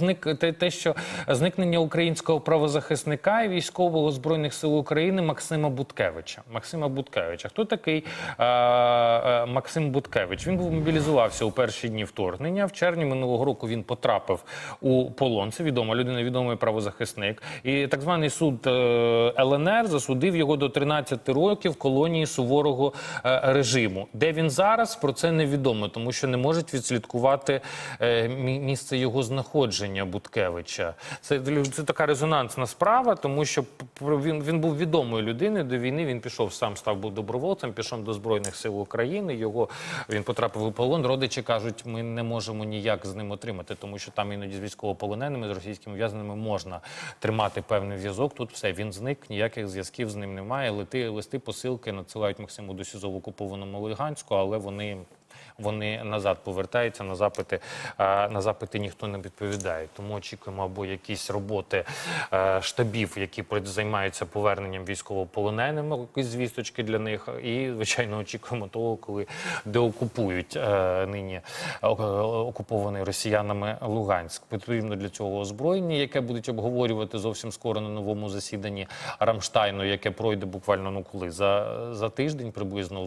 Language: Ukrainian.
зник те, що зникнення українського правозахисника і військового збройних сил України Максима Буткевича. Максима Буткевича. Хто такий е, е, Максим Буткевич? Він був мобілізувався у перші дні вторгнення. В червні минулого року він потрапив у полон. Це відома людина, відомий правозахисник. І так званий суд е, ЛНР засудив його до 13 років колонії суворого е, режиму. Де він зараз? Про це невідомо, тому що не можуть відслідкувати е, місце його знаходження Буткевича. Це, це така резонансна справа, тому що він, він був відомою людиною до війни. Він пішов сам, став був добровольцем, пішов до збройних сил України. Його він потрапив у полон. Родичі кажуть, ми не можемо ніяк з ним отримати, тому що там іноді з військовополоненими, з російськими в'язненими можна тримати певний зв'язок. Тут все він зник, ніяких зв'язків з ним немає. Листи, листи, посилки надсилають Максиму до СІЗО в окупованому Луганську, але вони. Вони назад повертаються на запити. На запити ніхто не відповідає. Тому очікуємо або якісь роботи е, штабів, які займаються поверненням військовополоненими, якісь звісточки для них. І звичайно очікуємо того, коли деокупують е, нині е, окупований росіянами Луганськ. Потрібно для цього озброєння, яке будуть обговорювати зовсім скоро на новому засіданні Рамштайну, яке пройде буквально ну коли за, за тиждень приблизно у